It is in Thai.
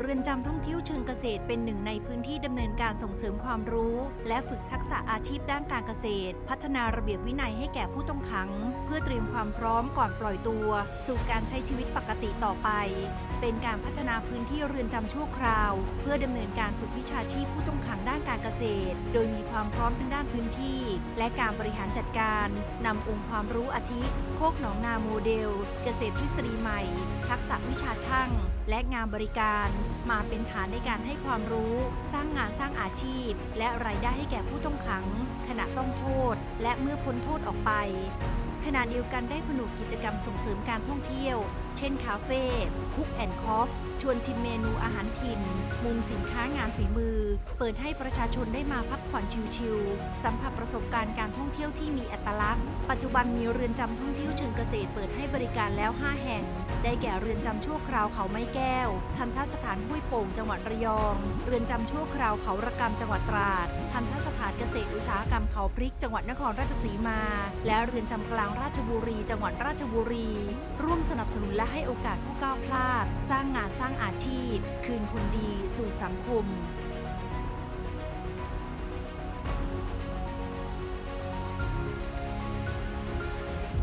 เรือนจำท่องเที่ยวเชิงเกษตรเป็นหนึ่งในพื้นที่ดำเนินการส่งเสริมความรู้ และฝึกทักษะอาชีพด้านการเกษตร พัฒนาระเบียบวินัยให้แก่ผู้ต้องขัง เพื่อเตรียมความพร้อมก่อนปล่อยตัว สู่การใช้ชีวิตปกติต่อไป เป็นการพัฒนาพื้นที่เรือนจำชั่วคราว เพื่อดำเนินการฝึกวิชาชีพผู้ต้องขังด้านการเกษตร โดยมีความพร้อมทั้งด้านพื้นที่ และการบริหารจัดการนำองค์ความรู้อาทิโคกหนองนาโมเดล เกษตรทฤษฎีใหม่ ทักษะวิชาช่าง และงานบริการมาเป็นฐานในการให้ความรู้ สร้างงานสร้างอาชีพ และรายได้ให้แก่ผู้ต้องขัง ขณะต้องโทษ และเมื่อพ้นโทษออกไป ขณะเดียวกันได้ผนุกิจกรรมส่งเสริมการท่องเที่ยว เช่นคาเฟ่คุกแอนด์คอฟชวนชิมเมนูอาหารถิ่น มุมสินค้างานฝีมือ เปิดให้ประชาชนได้มาพักผ่อนชิลๆ สัมผัสประสบการณ์การท่องเที่ยวที่มีอัตลักษณ์ ปัจจุบันมีเรือนจำท่องเที่ยวเชิงเกษตรเปิดให้บริการแล้ว 5 แห่ง ได้แก่เรือนจำชั่วคราวเขาไม้แก้ว ทันทสถานห้วยโป่งจังหวัดระยอง เรือนจำชั่วคราวเขาระกำจังหวัดตราด ทันทสถานเกษตรอุตสาหกรรมเขาพริกจังหวัดนครราชสีมา และเรือนจำกลางราชบุรี จังหวัดราชบุรี ร่วมสนับสนุนและให้โอกาสผู้ก้าวพลาด สร้างงานสร้างอาชีพ คืนคนดี สู่สังคม